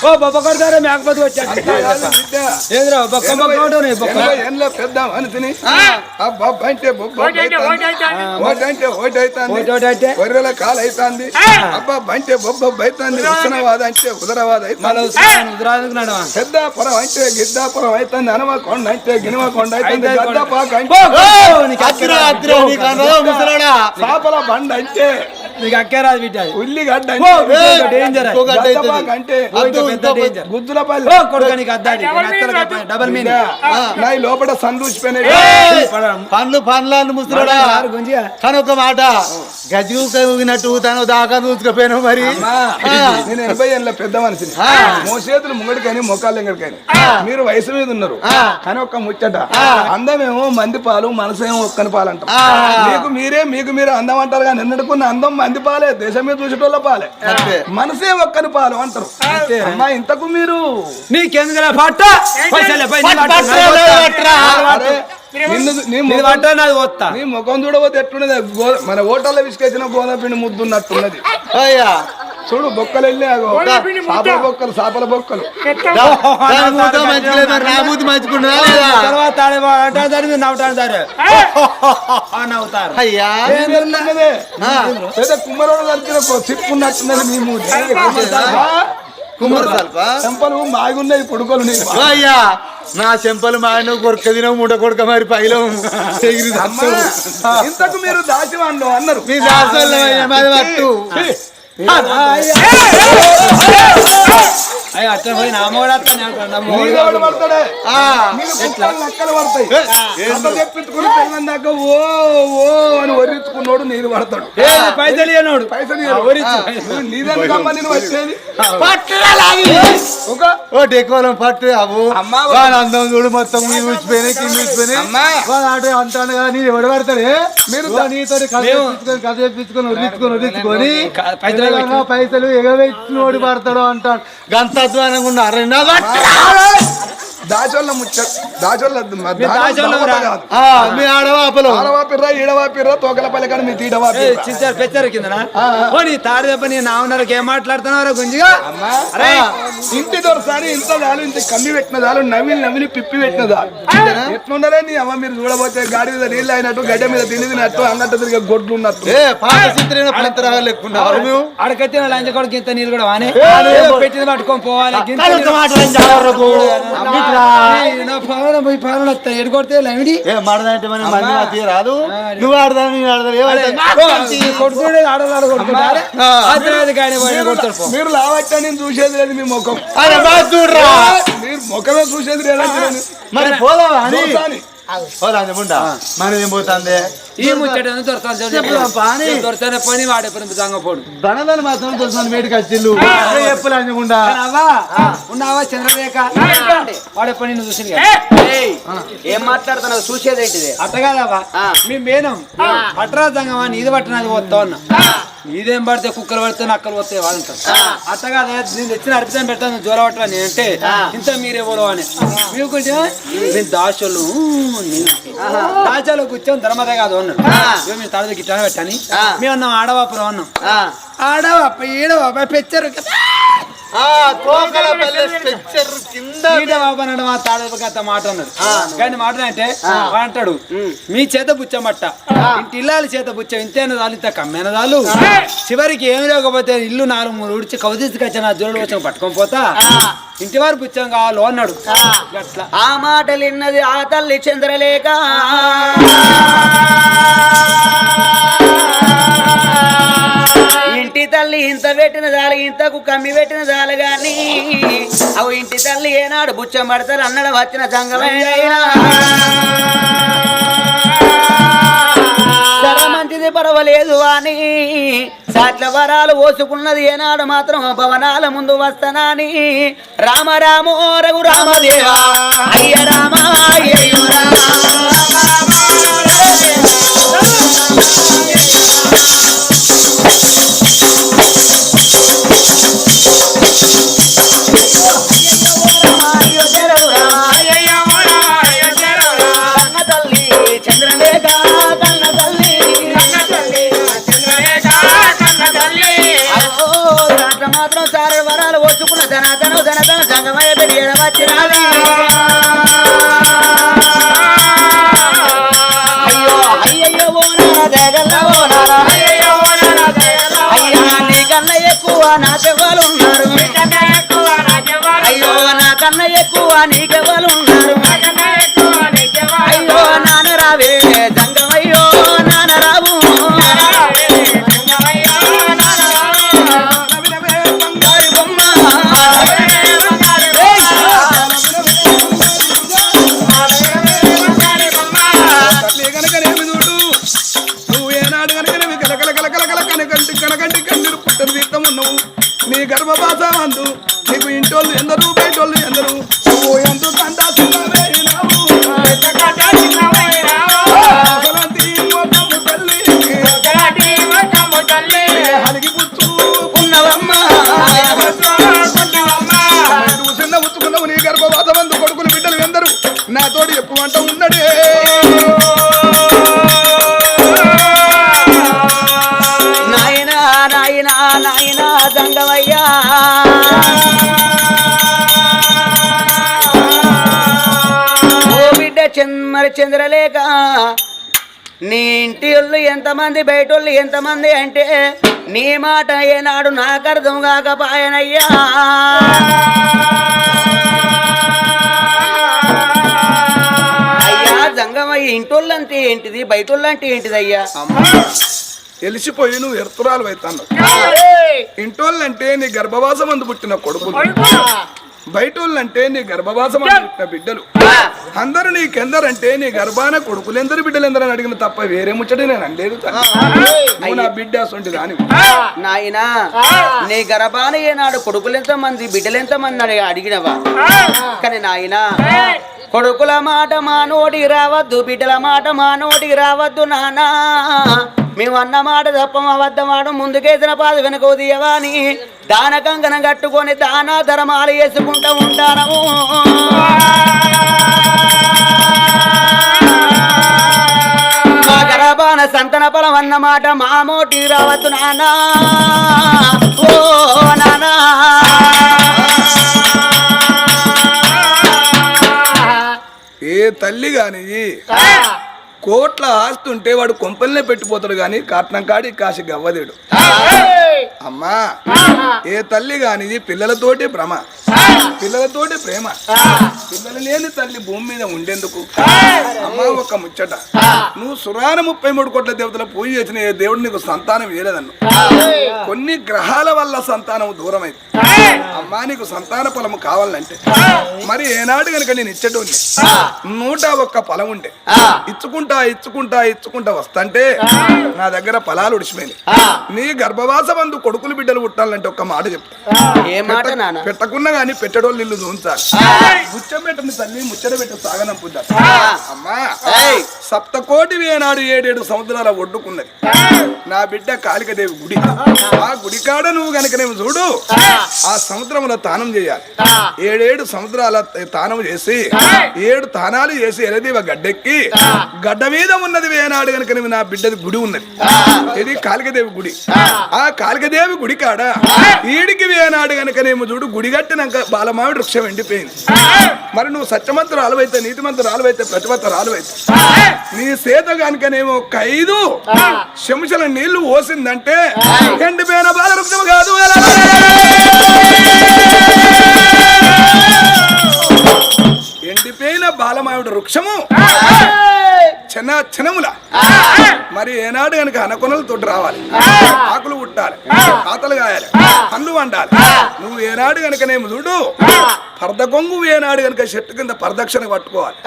ఓ బొబ్బ కొడతారా మేకపోతే వచ్చాడు ఏంద్రా బొక్క బొక్క ఉంటావు బొక్క? ఎండ్ల పెద్ద మనిషిని అబ్బా అంటే బొబ్బ ఓటంటే ఓటైతాంది గొర్రెల కాలు అయితాంది. అబ్బా బంటే బొబ్బ అయితాంది ఉత్తరవాద అంటే? ఉదరవాద నడవా? పెద్దాపురం అంటే గిద్దాపురం అయితాంది. హనుమకొండ అంటే గినుమకొండ అయితాంది. అయితే గద్దపాక అంటే సాపల బండ అంటే నీకు అక్కేరాదు బిడ్డ అది. ఉల్లిగడ్డ డేంజర్ అంటే. గుద్దులపల్లి కొడుకా అద్దాడి. డబల్ మీన్ నా ఈ లోపల సందూచిపోయినాయి పండ్లు పండ్లను ముసలోడా కానీ ఒక మాట. గజ్జి ఊగినట్టు తను దాకా దూసుకుపోయాను మరి. నేను ఎనభై ఏళ్ళ పెద్ద మనిషిని. మోసేతులు ముంగడికని మొక్కలు ఎంగడికని మీరు వయసు మీద ఉన్నారు. కానీ ఒక్క ముచ్చట. అందమేమో మంది పాలు మనసేమో ఒక్కని పాలు అంటాం. మీకు మీరే మీకు మీరే అందం అంటారు కానీ నిన్నడుకున్న అందం మంది పాలే దేశం మీద చూసేటోళ్ళ పాలే. మనసే ఒక్కని పాలు అంటారు. అమ్మా ఇంతకు మీరు నీకెందుకు పట్ట నీ ముఖం- చూడబోతే ఎట్లున్నది? మన ఓటర్ల విసుకేసిన గోధుమ పిండి ముద్దున్నట్టున్నది. అయ్యా. చూడు బొక్కలు వెళ్ళి సాపల బొక్కలు సాపల బొక్కలు. తర్వాత అంటారు మీరు నవ్వుతారు నవ్వుతారు. అయ్యా కుమ్మరోడు చిప్పున్నట్టున్నది కుమ్మరి సల్ప? చెంపలు మాగున్నాయి పొడుకోలు అయ్యా నా చెంపలు మాయను కొడుక తినవు ముడ కొడుక మరి పైలో ఇంతకు మీరు దాచివాళ్ళు అన్నారు. మీ దాసోళ్ళ అట్లా పోయి నా ఓ ఓ అని నీరు పడతాడు పైసలు ఇయ్యనోడు. పైసలు పట్టు అవు అమ్మా, అందం చూడు మొత్తం మీ ఊచిపోయినాయి కింద ఊచిపోయినాయి అమ్మా. వాడు కదా నీ ఎవడు పడతాడు మీరు నీతో కథ చెప్పించుకొని కథ చెప్పించుకొని పైసలు ఏదైనా పైసలు ఎగవెచ్చిన ఓడి పడతాడు అంటాడు. గంత అధ్వానంగా ఉన్నారు దాచోళ్ళ ముచ్చ దాచోళ్ళ దాచోళ్ళ రా. మీ ఆడవాపలు. ఆడవాపిర్రా ఈడవాపిర్రా తోకల పల్లెకాడ మీ ఏ, తీడవాపిర్రా చిచ్చారు పెచ్చారు కిందనా? ఓ నీ తాడు దెబ్బ నీ నాన్నకి ఏం మాట్లాడుతున్నావు గుంజిగా? అమ్మా. అరే. ఇంటి దొరసారి ఇంత చాలు ఇంత కమ్మి పెట్టిన చాలు నవ్విలి నవ్విలి పిప్పి పెట్టిన చాలు నీ అమ్మ మీరు చూడబోతే గాడి మీద నీళ్ళు అయినట్టు గడ్డ మీద తిండి తినట్టు అన్నట్టు తిరిగే గొడ్లు ఉన్నట్టు. అడకత్తిన లంచ కొడుకు ఇంత నీళ్ళు కూడా వానే. పెట్టింది పట్టుకొని పోవాలి పాలన పోయి పాలన వస్తాయి ఎడుకొడితే లమిడి ఏ మడదంటే మన మంది నా తీయ రాదు? నువ్వు ఆడదా నేను ఆడదా కొడుతుండే ఆడవాడు కొడుకుంటారు అది కానీ కొడతాడు మీరు లావచ్చా నేను చూసేది లేదు మీ ముఖం. అరే బాగా చూడరా మీరు ముఖమే చూసేది లేదంటే మరి పోదావా అని చూసాని. పోదా ముండా మరి ఏం పోతుంది? ఈ ముచ్చట దొరకాలి. దొరకనే పని వాడే పని సంగపోడు ధనదాన్ని మాత్రం తెలుసు వేడికి వచ్చిల్లు ఎప్పుడు అనుకుండా అవ్వా ఉన్నావా? చంద్రరేఖ? వాడే పని నువ్వు ఏయ్, ఏం మాట్లాడుతున్నావు? చూసేది ఏంటిది? అట్టగాదవ్వా మీ మేనం. పట్టరా సంగమా నీది పట్టినది పోతావు అన్న. నీదేం పడితే కుక్కలు పడితే నక్కలు పడితే వాళ్ళంటారు అట్టగా నేను తెచ్చిన అర్పితం పెట్టాను జ్వర పట్టరా నేనంటే ఇంత మీరే పోలో అని మీరు కొంచెం మేము దాచాలు కూర్చొని ధర్మదే కాదు అన్నాడు. మేము తడది గిట్లా పెట్టని. మేము అన్నాం ఆడవాపురం అన్నాం. ఆడవాప ఈడవాప పెచ్చారు. మాట అన్నాడు. కానీ మాట అంటే అంటాడు మీ చేత బుచ్చమట్ట ఇంటి ఇల్లాలి చేత బుచ్చం ఇంతేన చాలు ఇంత కమ్మైన చాలు చివరికి ఏమి లేకపోతే ఇల్లు నాలుగు మూడు ఉడిచి కవితీసుకొచ్చిన నా జోడు వచ్చి పట్టుకొని పోతా? ఇంటి వారు బుచ్చం కావాలో అన్నాడు. ఆ. మాటలు విన్నది ఆ తల్లి చంద్రలేఖ. ఇంత పెట్టిన జాలు ఇంతకు కమ్మి పెట్టిన జాలు గాని. అవు ఇంటి తల్లి ఏనాడు బుచ్చం పడతారు అన్నడ వచ్చిన సంగమైన మంచిది పర్వాలేదు అని సాట్ల వరాలు ఓసుకున్నది ఏనాడు మాత్రం భవనాల ముందు వస్తానని. రామ రామో రఘు రామదేవా. అయ్య రామ అయ్యో రామ. చేసుకున్న ధన ధన ధన ధన సంగమయ్య పెరిగేడ వచ్చినాది అయ్యో అయ్యయ్యో ఓ నాన్న దేగల్ల ఓ నాన్న అయ్యా నీకన్నా ఎక్కువ నాకెవ్వరు ఉన్నారు. అయ్యో నాకన్నా ఎక్కువ నీకెవ్వరు చంద్ర చంద్రలేఖ. నీ ఇంటి వాళ్ళు ఎంతమంది బయట వాళ్ళు ఎంతమంది అంటే నీ మాట ఏనాడు నాకు అర్థం కాకపాయనయ్యా. అయ్యా జంగమయ్య ఇంటోళ్ళంటే ఏంటిది? బయటోళ్ళంటే ఏంటిది అయ్యా తెలిసిపోయి నువ్వు ఎర్తురాలు అవుతాను ఇంటోళ్ళంటే నీ గర్భవాసం అందు పుట్టిన కొడుకులు బయటోళ్ళంటే నీ గర్భవాసం బిడ్డలు. అందరూ నీకెందరంటే నీ గర్భాన కొడుకులు ఎందరు బిడ్డలు ఎందరని అడిగిన తప్ప వేరే ముచ్చట నేను అనలేదు. నువ్వు నా బిడ్డ అసొంటి దాని నాయనా నీ గర్భాన ఏనాడు కొడుకులు ఎంత మంది బిడ్డలు ఎంత మంది అని అడిగినవా కానీ నాయనా కొడుకుల మాట మా నోటికి రావద్దు బిడ్డల మాట మా నోటికి రావద్దు నానా. మేము అన్న మాట తప్ప మా వద్ద మాట ముందుకేసిన పాద వెనుక అని దాన కంకణం కట్టుకొని దానా ధర్మాలు వేసుకుంటూ ఉంటాను మా గర్భాన సంతన బలం అన్నమాట మా మోటి రావద్దు నానా ఓ నానా ఏ తల్లి గాని కోట్ల ఆస్తి ఉంటే వాడు కొంపల్నే పెట్టిపోతాడు గాని కాట్నం కాడి కాసి గవ్వదేడు. అమ్మా ఏ తల్లి గాని పిల్లలతోటి భ్రమ. పిల్లలతోటి ప్రేమ. పిల్లలు లేని తల్లి భూమి మీద ఉండేందుకు. అమ్మా ఒక ముచ్చట. నువ్వు సురాన ముప్పై మూడు కోట్ల దేవతల పూజ చేసిన ఏ దేవుడు నీకు సంతానం వేయలేదన్ను కొన్ని గ్రహాల వల్ల సంతానం దూరమైంది. అమ్మా నీకు సంతాన ఫలము కావాలంటే మరి ఏనాడు కనుక నేను ఇచ్చటోని నూట ఒక్క ఫలం ఉండే ఇచ్చుకుంటా ఇచ్చుకుంటా ఇచ్చుకుంటా వస్తంటే నా దగ్గర ఫలాలు ఉడిచిపోయింది నీ గర్భవాస బంధు కొడుకులు బిడ్డలు పుట్టాలంటే ఒక్క మాట చెప్తా. ఏ మాట నాన్న? పెట్టకున్నా గాని పెట్టడోళ్ళు ఇల్లు చూంచాలి ముచ్చం పెట్టని తల్లి ముచ్చట పెట్టి సాగనంపుద్దా అమ్మా. సప్తకోటి వేనాడు ఏడేడు సముద్రాల ఒడ్డుకున్నది. నా బిడ్డ కాళికదేవి గుడి. ఆ. గుడి కాడ నువ్వు గనకనేమో చూడు. ఆ. సముద్రంలో తానం చేయాలి. ఏడేడు సముద్రాల తానం చేసి ఏడు తానాలు చేసి ఎరదీవ గడ్డెక్కి గడ్డ మీద ఉన్నది వేనాడు గనక నా బిడ్డది గుడి ఉన్నది. ఇది కాళికదేవి గుడి. ఆ. కాళికదేవి గుడి కాడ? ఈడికి వేనాడు గనకనేమో చూడు గుడి కట్టినాక బాలమావిడి వృక్షం ఎండిపోయింది. మరి నువ్వు సత్యమంతులు ఆలవైతే నీతిమంతులు ఆలవైతే ప్రతిమంతులు ఆలవైతే నీ సేత కనుకనేమో ఒక ఐదు శంశల నీళ్ళు పోసిందంటే ఎండిపోయిన బాల వృక్షం కాదు ఎండిపోయిన బాలమావిడి వృక్షము చిన్న చిన్నముల మరి ఏనాడు కనుక అనకొనలతో రావాలి. ఆకులు పుట్టాలి. కాతలు కాయాలి. పండ్లు వండాలి. నువ్వు ఏనాడు కనుకనేమో చూడు పరద కొంగు ఏనాడు కనుక చెట్టు కింద పరదక్షిణ పట్టుకోవాలి.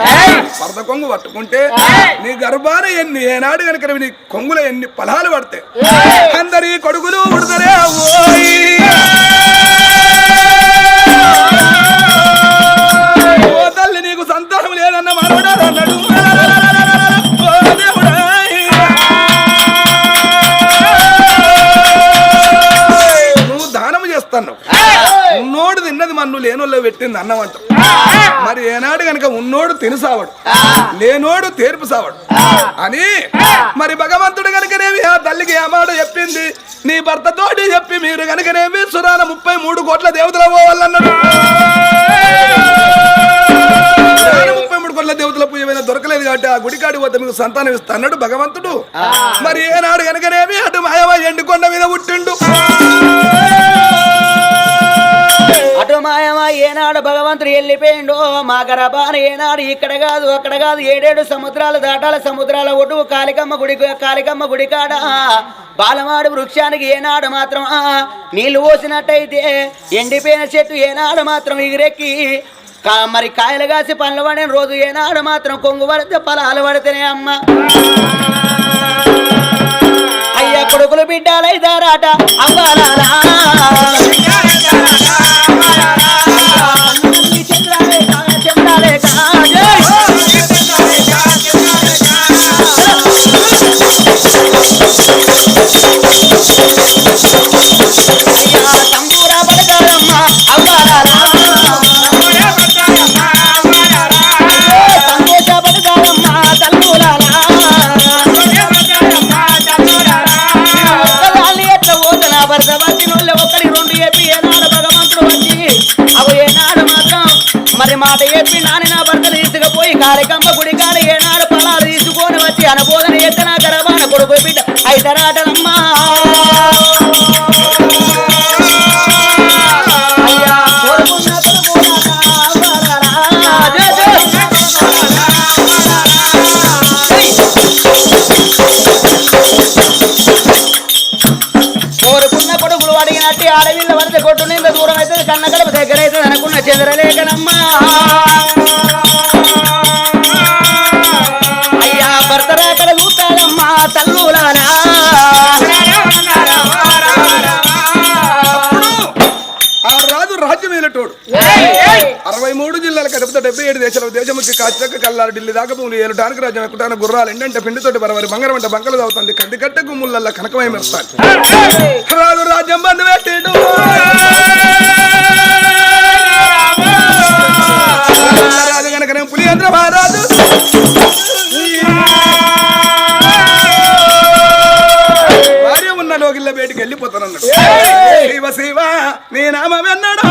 పరద కొంగు పట్టుకుంటే నీ గర్భాన ఎన్ని ఏనాడు కనుక నీ కొంగుల ఎన్ని ఫలాలు పడతాయి. అందరి కొడుకులు ఉడతరే ఓయ్ ఓ తల్లి నీకు సంతానం లేదన్న మనవడా? అన్నాడు నువ్వు దానం చేస్తాను నోడు తిన్నది మన్ను లేనోళ్ళు పెట్టింది అన్నం అంట మరి ఏనాడు గనక ఉన్నోడు తినుసావడు లేనోడు తీర్పు సావడు. అని మరి భగవంతుడు గనుకనేమి ఆ తల్లికి మాట చెప్పింది. నీ భర్త తోటి చెప్పి మీరు గనుకనేమి సురాల ముప్పై మూడు కోట్ల దేవతల పోవాలన్నాడు. కాబట్టి ఆ గుడికాడి వద్ద మీకు సంతానం ఇస్తా అన్నాడు భగవంతుడు. మరి ఏనాడు గనుకనేమి అటు మాయవ ఎండుకొండ మీద పుట్టిండు. అటు మాయమా ఏనాడు భగవంతుడు వెళ్ళిపోయిండు మా గర్భాన ఏనాడు ఇక్కడ కాదు అక్కడ కాదు ఏడేడు సముద్రాలు దాటాల సముద్రాల ఒడ్డు కాళికమ్మ గుడి కాళికమ్మ గుడి కాడ బాలమాడు వృక్షానికి ఏనాడు మాత్రం నీళ్ళు పోసినట్టయితే ఎండిపోయిన చెట్టు ఏనాడు మాత్రం ఎగిరెక్కి మరి కాయలు కాసి పనులు పడిన. రోజు ఏనాడు మాత్రం కొంగు పడితే ఫలాలు పడితేనే అమ్మ. అయ్య కొడుకులు బిడ్డలైదారాట అవ్వాలాలా అయ్యా, మాట చెప్పి నాని నా భర్త తీసుకుపోయి కాళికమ్మ గుడి కాడ ఏనాడు పొలాలు తీసుకొని వచ్చి అనబోధన ఎత్తన గరబాన కొడుకు బిడ్డ. అయితరాటలమ్మా అయ్యా, చంద్రలేఖనమ్మా అయ్యా భర్త రాకడ చూస్తాడమ్మా తల్లులారా. ఆ రాజు అరవై మూడు జిల్లాల కడుపుతో డెబ్బై ఏడు దేశాల దేశముఖి కాచక కల్లారు ఢిల్లీ దాకా భూములు ఏలు టానికి రాజ్యం ఎక్కుతాను గుర్రాలు ఎండంటే పిండితోటి బరవరి బంగారం అంటే బంకలు అవుతుంది కంది కట్టె గుమ్ములల్ల కనకమై మెరుస్తాను రాజు రాజ్యం బంధు పెట్టిండు గనకనే పులియంద్ర మహారాజు భార్య ఉన్న లోగిళ్ళ బయటికి వెళ్ళిపోతానన్నాడు. శివ శివ నీ నామం ఎన్నడా.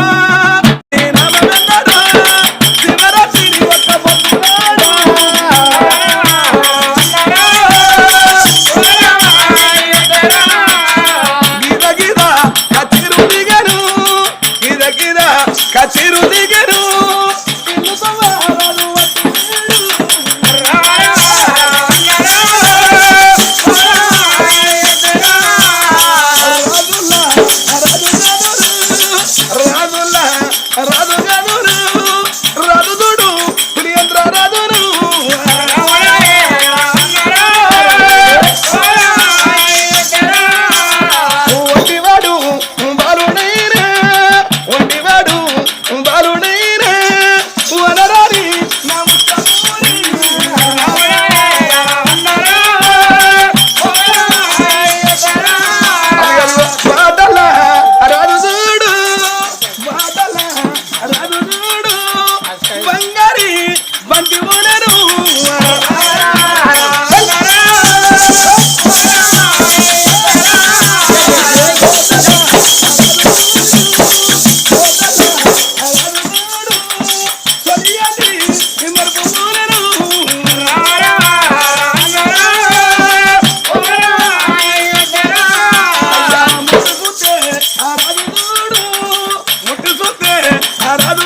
Caralho!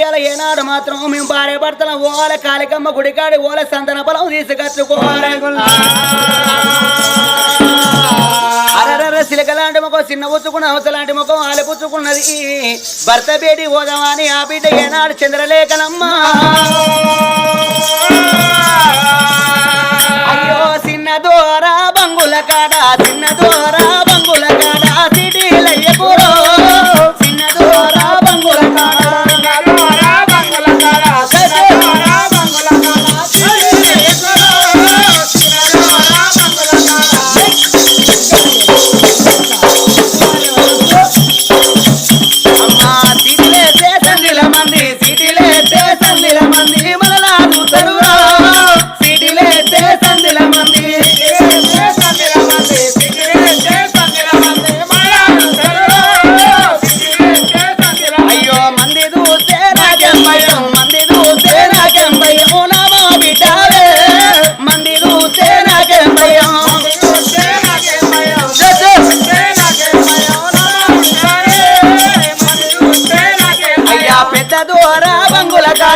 గరదీయాల ఏనాడు మాత్రం మేము భార్య భర్తల ఓల కాలికమ్మ గుడికాడి ఓల సంతన పొలం తీసుకచ్చుకోవాలి. అరరర సిలక లాంటి ముఖం చిన్న పుచ్చుకున్న అవస లాంటి ముఖం ఆలిపుచ్చుకున్నది భర్త బేటి ఓదవాని ఆ బిడ్డ ఏనాడు చంద్రలేఖనమ్మా. అయ్యో చిన్న దూర బంగుల కాడ చిన్న దూర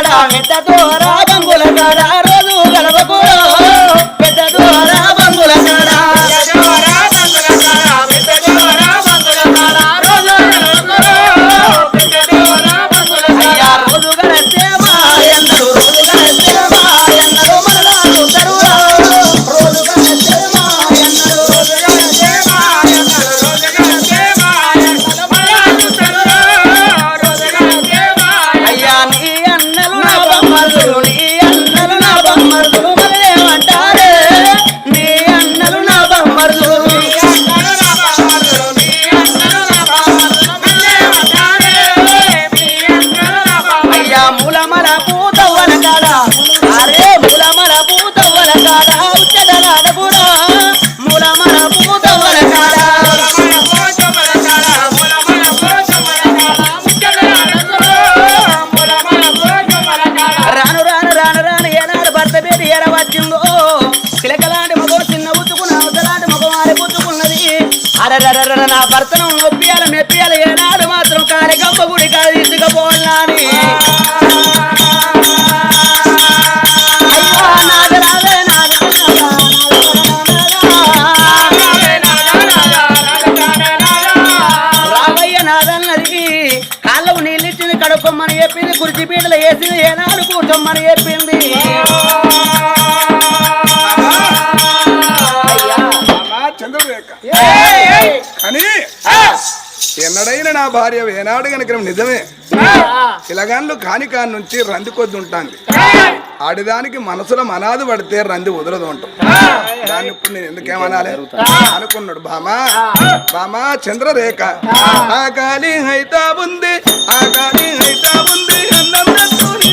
బంగుల పిలకలాంటి చిలకలాంటి చిన్న ఉత్తుకున్న అవతలాంటి మగవారి ఆరి పుచ్చుకున్నది అరరరర నా భర్తను నొప్పియాల మెప్పియాల ఏనాడు మాత్రం కారికమ్మ గుడి కాదు తీసుకుపోవాలని రామయ్య కాళ్ళకు నీళ్ళిచ్చింది కడుక్కోమని చెప్పింది కుర్చీ పీటలు వేసింది ఏనాడు కూర్చోమని చెప్పింది ఎన్నడైనా నా భార్య ఏనాడు కనుక నిజమే. పిలగాన్లు కాని కాని నుంచి రంది కొద్ది ఉంటుంది. ఆడిదానికి మనసులో మనాదు పడితే రంది వదలదు అంటాం. దాన్ని ఇప్పుడు నేను ఎందుకేమనాలి అనుకున్నాడు. బామా బామా చంద్రరేఖ. ఆ. గాలి హైతా ఉంది ఆ గాలి హైతా ఉంది అన్నం పెట్టుని.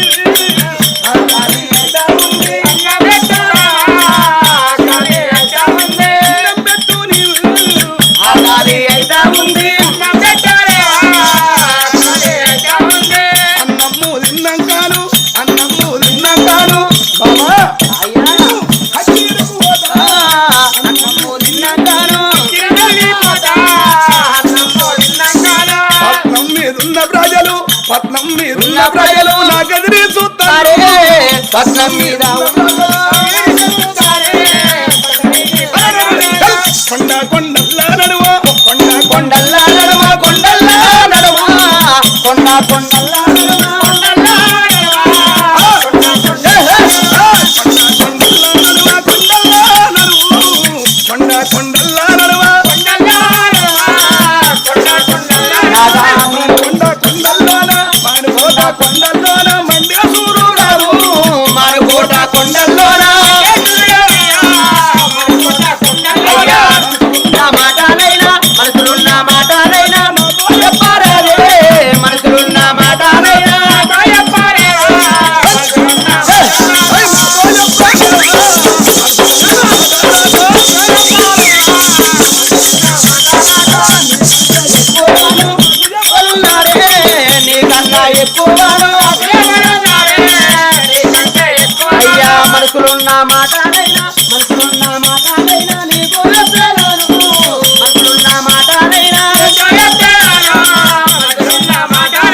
ఆ గాలి హైతా ఉంది. మీదున్న ప్రజలు పట్నం మీదున్న ప్రజలు నా గదిరి చూస్తారు పట్నం మీద కొండ కొండల్లా నడువ కొండ కొండ కొండల్లా నడుమ కొండల్లా నడుమ కొండ కొండల్లా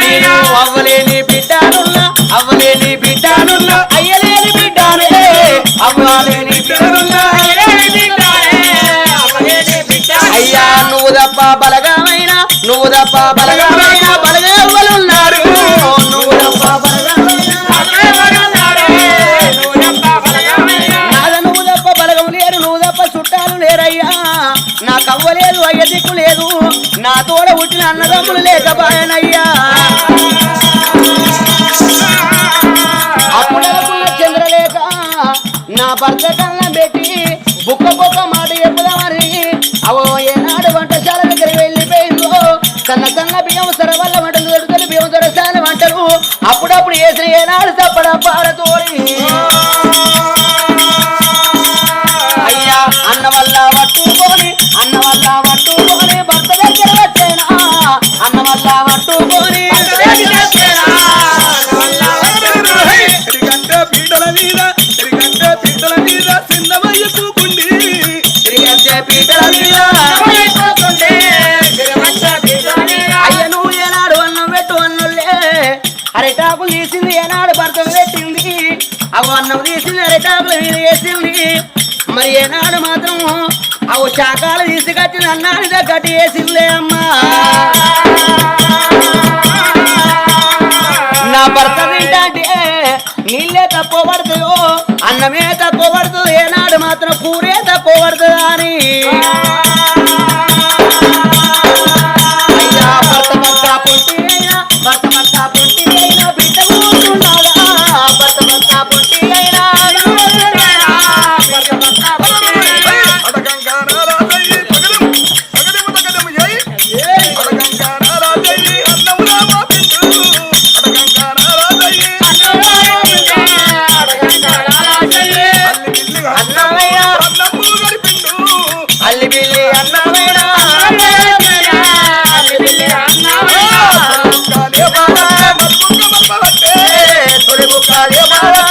నీకు అవ్వలేని బిడ్డానున్నా అవ్వలేని బిడ్డానున్నా అయ్యలేని బిడ్డానే అవ్వలేని బిడ్డానున్నా. అయ్యా నువ్వు తప్ప బలగమైన నువ్వు తప్ప బలగమైన లేదు అయ్య దిక్కు లేదు. నా తోడ పుట్టిన అన్నదమ్ములు లేకపాయనయ్యా అప్పుడనుకున్న చంద్రలేఖ నా భర్త కళ్ళం పెట్టి బుక్క బుక్క మాట చెప్పుదామని అవో ఏనాడు వంటశాల దగ్గర వెళ్ళిపోయిందో. సన్న సన్న బియ్యం సరవల్ల వంటలు దొరుకుతారు బియ్యం సరసాల వంటలు అప్పుడప్పుడు వేసిన ఏనాడు తప్పడ పారతోడి అరిటాకులు తీసింది ఏనాడు భర్త పెట్టింది అవు అన్నం తీసింది అరిటాకుల మీద వేసింది మరి ఏనాడు మాత్రం అవు శాఖలు తీసుకొచ్చింది అన్నాడు కట్టి వేసిందిలే అమ్మా. అన్నమే తక్కువ పడుతుంది ఏనాడు మాత్రం కూరే తక్కువ పడుతుందా అని. Hello.